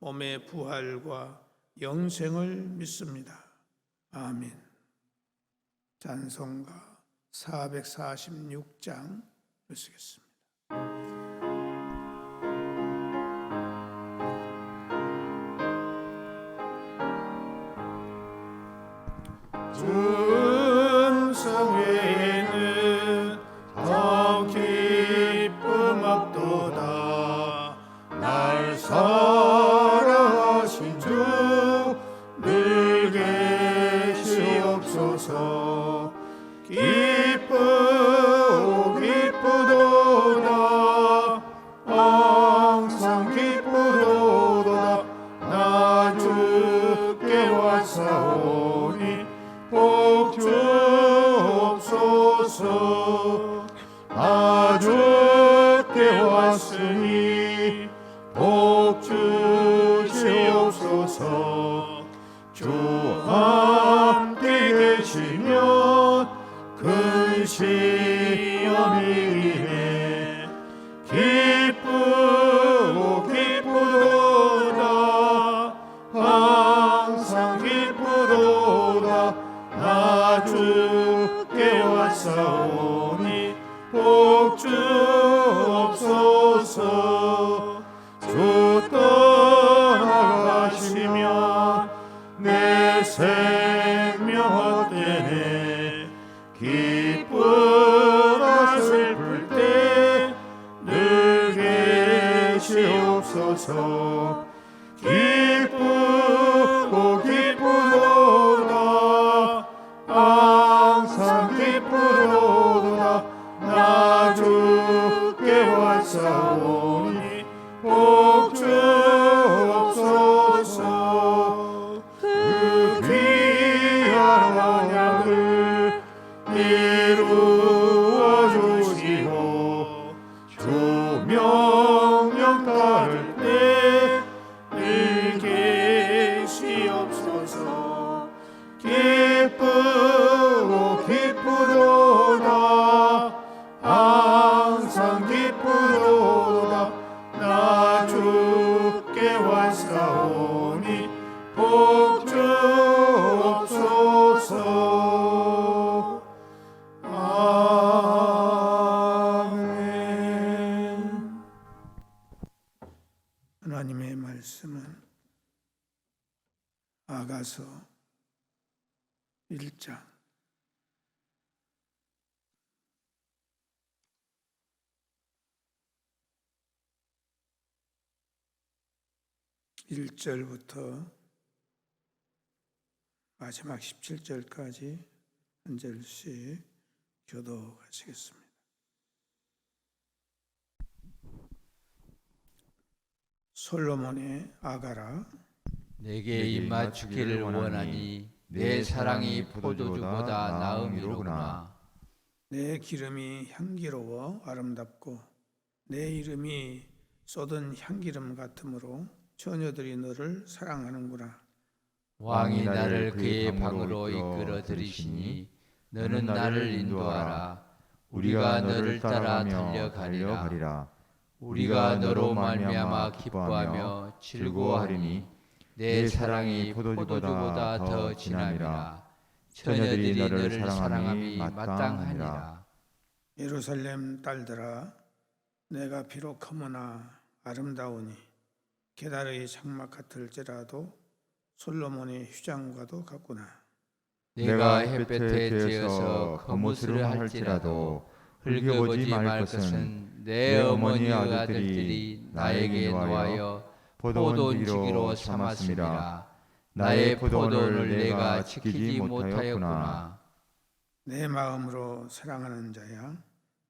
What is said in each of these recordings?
몸의 부활과 영생을 믿습니다. 아멘. 찬송가 446장 쓰겠습니다. 주 1절부터 마지막 17절까지 한 절씩 교도하시겠습니다. 솔로몬의 아가라 내게 입맞추기를 원하니 내 사랑이 포도주보다 나음이로구나 내 기름이 향기로워 아름답고 내 이름이 쏟은 향기름 같으므로 처녀들이 너를 사랑하는구나. 왕이 나를 그의 방으로 이끌어 들이시니 너는 나를 인도하라. 우리가 너를 따라 달려가리라. 우리가 너로 말미암아 기뻐하며 즐거워하리니 내 사랑이 포도주보다 더 진함이라. 처녀들이 너를 사랑함이 마땅하니라. 예루살렘 딸들아 내가 비록 허무나 아름다우니 게달의 장막 같을지라도 솔로몬의 휴장과도 같구나. 내가 햇볕에 되어서 거무스를 할지라도 흘겨보지 말 것은 내 어머니의 아들들이 나에게 놓아여 포도원 주기로 삼았습니다. 나의 포도원을 내가 지키지 못하였구나. 내 마음으로 사랑하는 자야,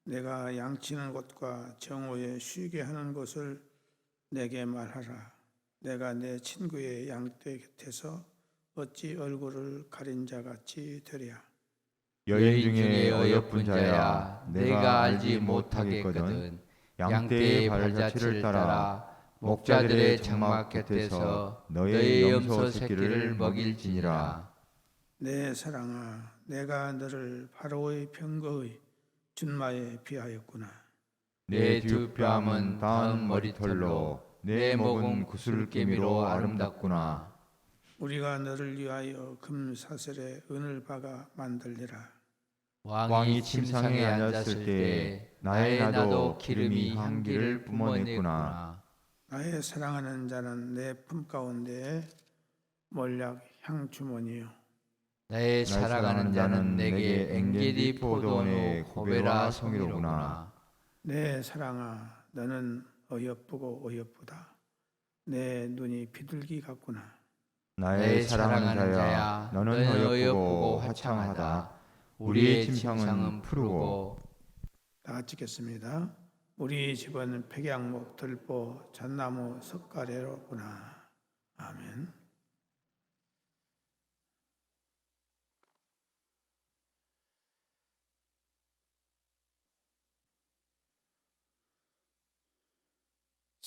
내가 양치는 곳과 정오에 쉬게 하는 곳을 내게 말하라. 내가 내 친구의 양떼 곁에서 어찌 얼굴을 가린 자 같이 되랴. 여인 중에 어여쁜 자야 내가 알지 못하겠거든 양떼의 발자취를 따라 목자들의 장막 곁에서 너의 염소 새끼를 먹일지니라 내 사랑아, 내가 너를 바로의 병거의 준마에 비하였구나. 내 두 뺨은 다음 머리털로 내 목은 구슬개미로 아름답구나. 우리가 너를 위하여 금 사슬에 은을 박아 만들리라. 왕이 침상에 앉았을 때 나의 나도 기름이 향기를 뿜어냈구나. 나의 사랑하는 자는 내 품 가운데 몰약 향주머니요. 나의 사랑하는 자는 내게 엥게디 포도원의 고베라 성이로구나 내 사랑아, 너는 어여쁘고 어여쁘다. 내 눈이 비둘기 같구나. 나의 사랑하는 자야 너는 어여쁘고 화창하다 우리의 침상은 푸르고 다 같이 읽겠습니다. 우리 집은 백양목, 들보, 잣나무, 석가래로구나. 아멘.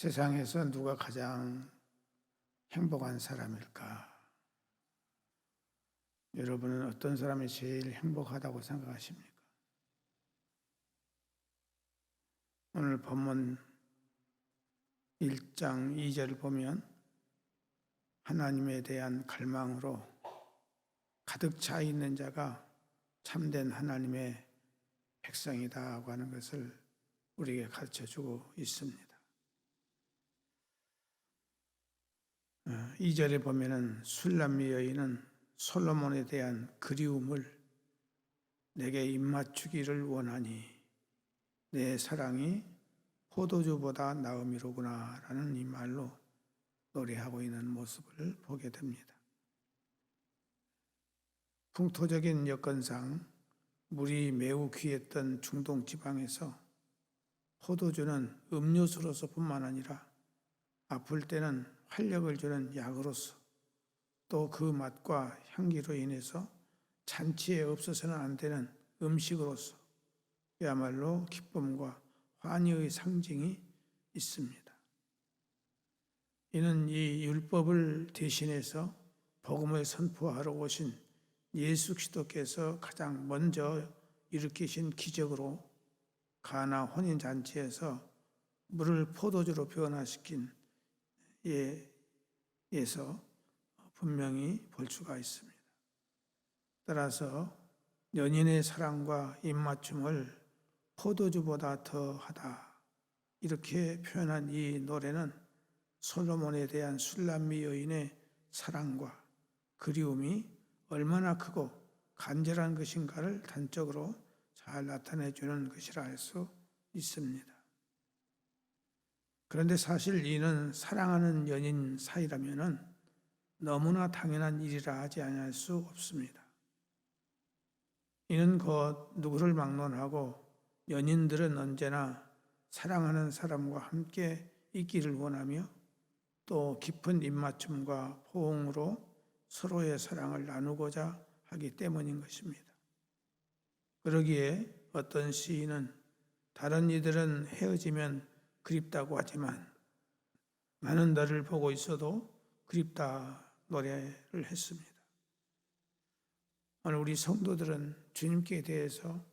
세상에서 누가 가장 행복한 사람일까? 여러분은 어떤 사람이 제일 행복하다고 생각하십니까? 오늘 본문 1장 2절을 보면 하나님에 대한 갈망으로 가득 차 있는 자가 참된 하나님의 백성이다고 하는 것을 우리에게 가르쳐 주고 있습니다. 2절에 보면은 술람미 여인은 솔로몬에 대한 그리움을 내게 입맞추기를 원하니 내 사랑이 포도주보다 나음이로구나 라는 이 말로 노래하고 있는 모습을 보게 됩니다. 풍토적인 여건상 물이 매우 귀했던 중동 지방에서 포도주는 음료수로서뿐만 아니라 아플 때는 활력을 주는 약으로서 또 그 맛과 향기로 인해서 잔치에 없어서는 안 되는 음식으로서 그야말로 기쁨과 환희의 상징이 있습니다. 이는 이 율법을 대신해서 복음을 선포하러 오신 예수 그리스도께서 가장 먼저 일으키신 기적으로 가나 혼인 잔치에서 물을 포도주로 변화시킨 예, 에서 분명히 볼 수가 있습니다. 따라서 연인의 사랑과 입맞춤을 포도주보다 더하다 이렇게 표현한 이 노래는 솔로몬에 대한 술람미 여인의 사랑과 그리움이 얼마나 크고 간절한 것인가를 단적으로 잘 나타내 주는 것이라 할 수 있습니다. 그런데 사실 이는 사랑하는 연인 사이라면은 너무나 당연한 일이라 하지 아니할 수 없습니다. 이는 곧 누구를 막론하고 연인들은 언제나 사랑하는 사람과 함께 있기를 원하며 또 깊은 입맞춤과 포옹으로 서로의 사랑을 나누고자 하기 때문인 것입니다. 그러기에 어떤 시인은 다른 이들은 헤어지면 그립다고 하지만 나는 너를 보고 있어도 그립다 노래를 했습니다. 오늘 우리 성도들은 주님께 대해서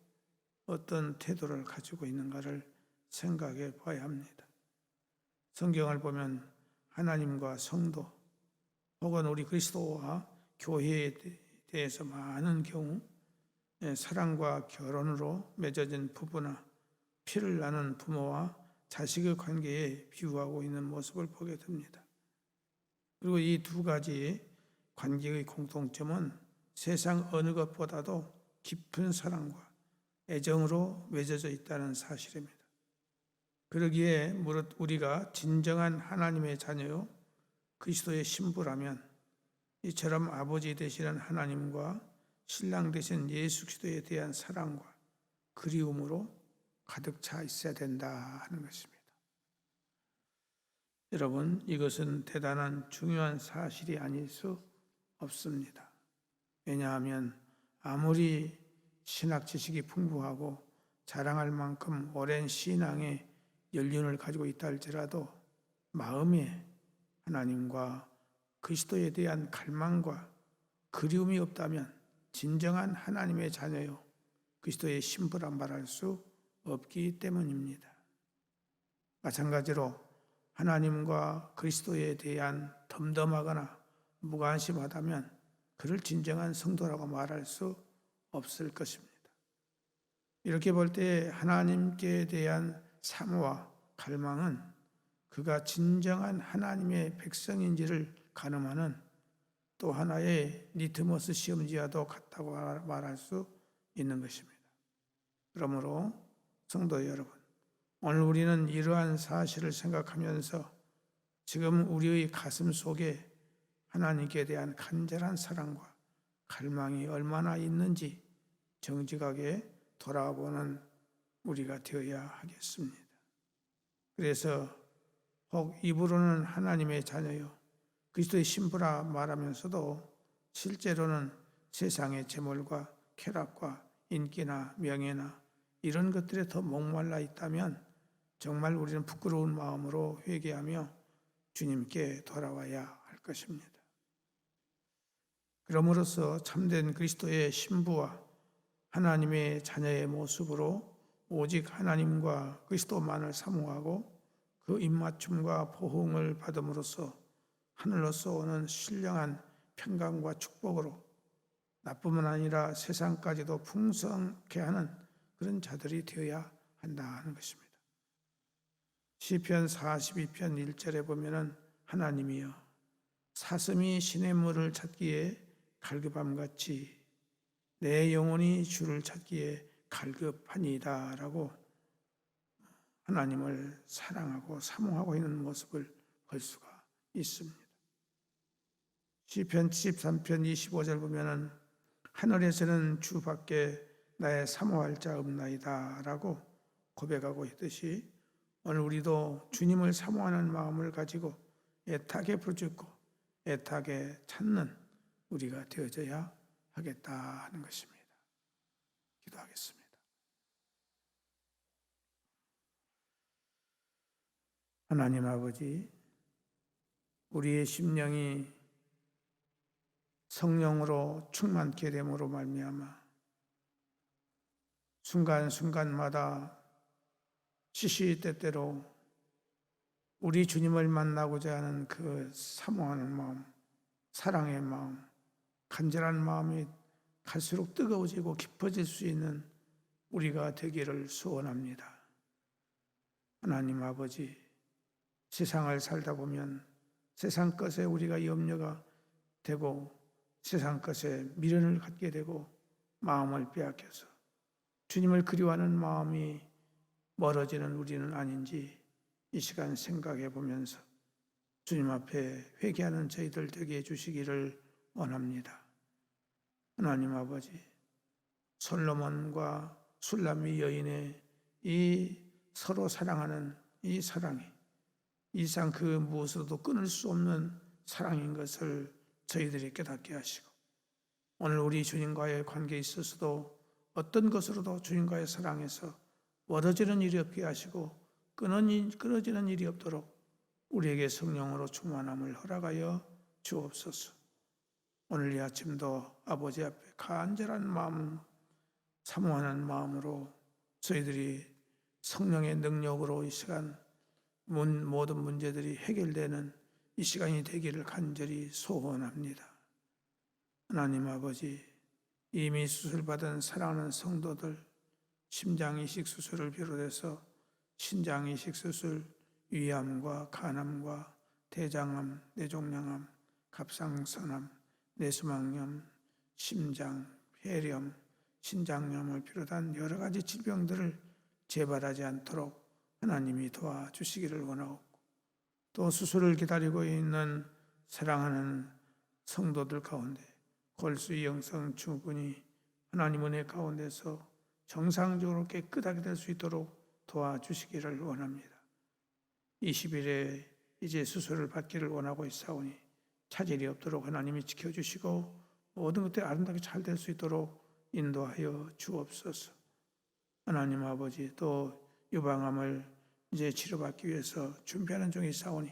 어떤 태도를 가지고 있는가를 생각해 봐야 합니다. 성경을 보면 하나님과 성도 혹은 우리 그리스도와 교회에 대해서 많은 경우 예, 사랑과 결혼으로 맺어진 부부나 피를 나눈 부모와 자식의 관계에 비유하고 있는 모습을 보게 됩니다. 그리고 이 두 가지 관계의 공통점은 세상 어느 것보다도 깊은 사랑과 애정으로 맺어져 있다는 사실입니다. 그러기에 무릇 우리가 진정한 하나님의 자녀요 그리스도의 신부라면 이처럼 아버지 되시는 하나님과 신랑 되신 예수 그리스도에 대한 사랑과 그리움으로 가득 차 있어야 된다 하는 것입니다. 여러분, 이것은 대단한 중요한 사실이 아닐 수 없습니다. 왜냐하면 아무리 신학 지식이 풍부하고 자랑할 만큼 오랜 신앙의 연륜을 가지고 있다 할지라도 마음에 하나님과 그리스도에 대한 갈망과 그리움이 없다면 진정한 하나님의 자녀요 그리스도의 신부라 말할 수 없기 때문입니다. 마찬가지로 하나님과 그리스도에 대한 덤덤하거나 무관심하다면 그를 진정한 성도라고 말할 수 없을 것입니다. 이렇게 볼 때 하나님께 대한 사모와 갈망은 그가 진정한 하나님의 백성인지를 가늠하는 또 하나의 리트머스 시험지와도 같다고 말할 수 있는 것입니다. 그러므로 성도 여러분, 오늘 우리는 이러한 사실을 생각하면서 지금 우리의 가슴 속에 하나님께 대한 간절한 사랑과 갈망이 얼마나 있는지 정직하게 돌아보는 우리가 되어야 하겠습니다. 그래서 혹 입으로는 하나님의 자녀요 그리스도의 신부라 말하면서도 실제로는 세상의 재물과 쾌락과 인기나 명예나 이런 것들에 더 목말라 있다면 정말 우리는 부끄러운 마음으로 회개하며 주님께 돌아와야 할 것입니다. 그럼으로써 참된 그리스도의 신부와 하나님의 자녀의 모습으로 오직 하나님과 그리스도만을 사모하고 그 입맞춤과 보응을 받음으로써 하늘로서 오는 신령한 평강과 축복으로 나뿐만 아니라 세상까지도 풍성케 하는 그런 자들이 되어야 한다는 것입니다. 시편 42편 1절에 보면은 하나님이여 사슴이 신의 물을 찾기에 갈급함 같이 내 영혼이 주를 찾기에 갈급하니다라고 하나님을 사랑하고 사모하고 있는 모습을 볼 수가 있습니다. 시편 73편 25절 보면은 하늘에서는 주 밖에 나의 사모할 자 없나이다 라고 고백하고 있듯이 오늘 우리도 주님을 사모하는 마음을 가지고 애타게 부르짖고 애타게 찾는 우리가 되어져야 하겠다 하는 것입니다. 기도하겠습니다. 하나님 아버지, 우리의 심령이 성령으로 충만케 됨으로 말미암아 순간순간마다 시시때때로 우리 주님을 만나고자 하는 그 사모하는 마음, 사랑의 마음, 간절한 마음이 갈수록 뜨거워지고 깊어질 수 있는 우리가 되기를 소원합니다. 하나님 아버지, 세상을 살다 보면 세상 것에 우리가 염려가 되고 세상 것에 미련을 갖게 되고 마음을 빼앗겨서 주님을 그리워하는 마음이 멀어지는 우리는 아닌지 이 시간 생각해 보면서 주님 앞에 회개하는 저희들 되게 해 주시기를 원합니다. 하나님 아버지, 솔로몬과 술람미 여인의 이 서로 사랑하는 이 사랑이 이상 그 무엇으로도 끊을 수 없는 사랑인 것을 저희들이 깨닫게 하시고 오늘 우리 주님과의 관계에 있어서도 어떤 것으로도 주님과의 사랑에서 멀어지는 일이 없게 하시고 끊어지는 일이 없도록 우리에게 성령으로 충만함을 허락하여 주옵소서. 오늘 이 아침도 아버지 앞에 간절한 마음, 사모하는 마음으로 저희들이 성령의 능력으로 이 시간 모든 문제들이 해결되는 이 시간이 되기를 간절히 소원합니다. 하나님 아버지, 이미 수술받은 사랑하는 성도들, 심장 이식 수술을 비롯해서 신장 이식 수술, 위암과 간암과 대장암, 뇌종양암, 갑상선암, 뇌수막염, 심장, 폐렴, 신장염을 비롯한 여러 가지 질병들을 재발하지 않도록 하나님이 도와주시기를 원하옵고 또 수술을 기다리고 있는 사랑하는 성도들 가운데 골수 영성 충분히 하나님 은혜 가운데서 정상적으로 깨끗하게 될 수 있도록 도와주시기를 원합니다. 20일에 이제 수술을 받기를 원하고 있사오니 차질이 없도록 하나님이 지켜주시고 모든 것들이 아름답게 잘 될 수 있도록 인도하여 주옵소서. 하나님 아버지 또 유방암을 이제 치료받기 위해서 준비하는 중에 있사오니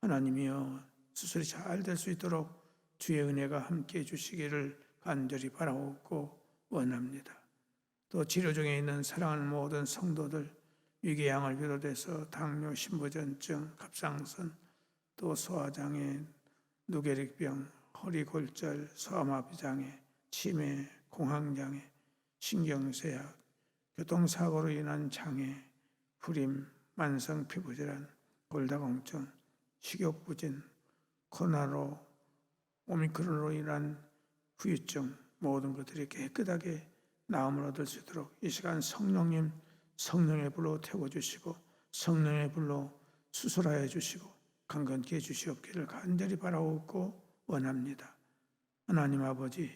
하나님이여 수술이 잘 될 수 있도록 주의 은혜가 함께 해주시기를 간절히 바라옵고 원합니다. 또 치료 중에 있는 사랑하는 모든 성도들 위궤양을 비롯해서 당뇨, 신부전증, 갑상선, 또 소화장애, 누게릭병, 허리골절, 소아마비장애, 치매, 공황장애, 신경쇠약, 교통사고로 인한 장애, 불임, 만성 피부질환, 골다공증, 식욕부진, 코로나로 오미크론으로 인한 후유증 모든 것들이 깨끗하게 나음을 얻을 수 있도록 이 시간 성령님 성령의 불로 태워주시고 성령의 불로 수술하여 주시고 강건케 해 주시옵기를 간절히 바라옵고 원합니다. 하나님 아버지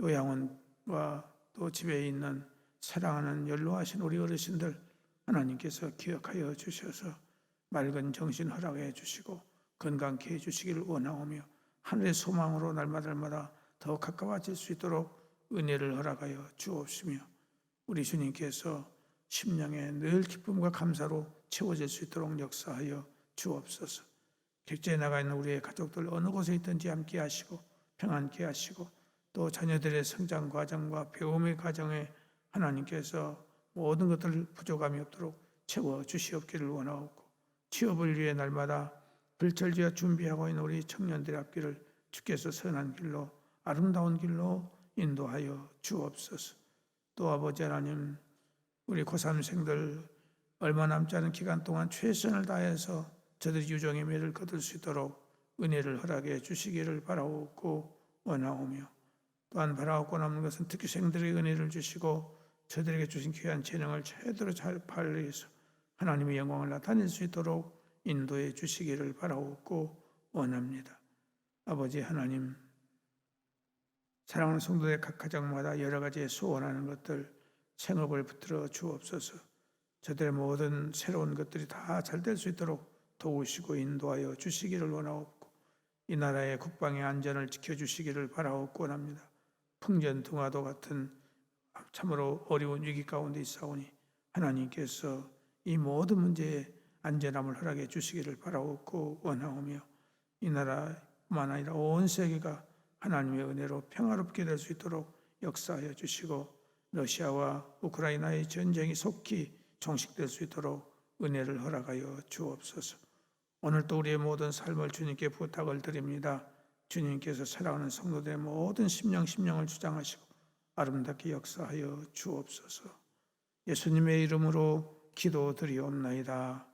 요양원과 또 집에 있는 사랑하는 연로하신 우리 어르신들 하나님께서 기억하여 주셔서 맑은 정신 허락해 주시고 건강케 해 주시기를 원하오며 하늘의 소망으로 날마다 날마다 더 가까워질 수 있도록 은혜를 허락하여 주옵시며 우리 주님께서 심령에 늘 기쁨과 감사로 채워질 수 있도록 역사하여 주옵소서. 객지에 나가 있는 우리의 가족들 어느 곳에 있든지 함께 하시고 평안케 하시고 또 자녀들의 성장 과정과 배움의 과정에 하나님께서 모든 것들 부족함이 없도록 채워 주시옵기를 원하옵고 취업을 위해 날마다 불철주야 준비하고 있는 우리 청년들의 앞길을 주께서 선한 길로 아름다운 길로 인도하여 주옵소서. 또 아버지 하나님 우리 고3생들 얼마 남지 않은 기간 동안 최선을 다해서 저들이 유종의 매를 거둘 수 있도록 은혜를 허락해 주시기를 바라옵고 원하오며 또한 바라옵고 남는 것은 특기생들의 은혜를 주시고 저들에게 주신 귀한 재능을 제대로 잘 발휘해서 하나님의 영광을 나타낼 수 있도록 인도해 주시기를 바라옵고 원합니다. 아버지 하나님 사랑하는 성도의 각 가정마다 여러 가지 소원하는 것들 생업을 붙들어 주옵소서. 저들의 모든 새로운 것들이 다 잘 될 수 있도록 도우시고 인도하여 주시기를 원하옵고 이 나라의 국방의 안전을 지켜 주시기를 바라옵고 원합니다. 풍전등화도 같은 참으로 어려운 위기 가운데 있사오니 하나님께서 이 모든 문제에 안전함을 허락해 주시기를 바라옵고 원하오며 이 나라뿐만 아니라 온 세계가 하나님의 은혜로 평화롭게 될 수 있도록 역사하여 주시고 러시아와 우크라이나의 전쟁이 속히 종식될 수 있도록 은혜를 허락하여 주옵소서. 오늘도 우리의 모든 삶을 주님께 부탁을 드립니다. 주님께서 사랑하는 성도들의 모든 심령 심령을 주장하시고 아름답게 역사하여 주옵소서. 예수님의 이름으로 기도드리옵나이다.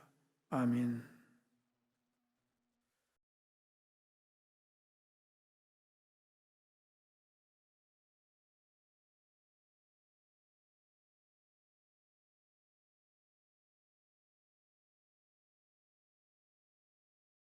아멘.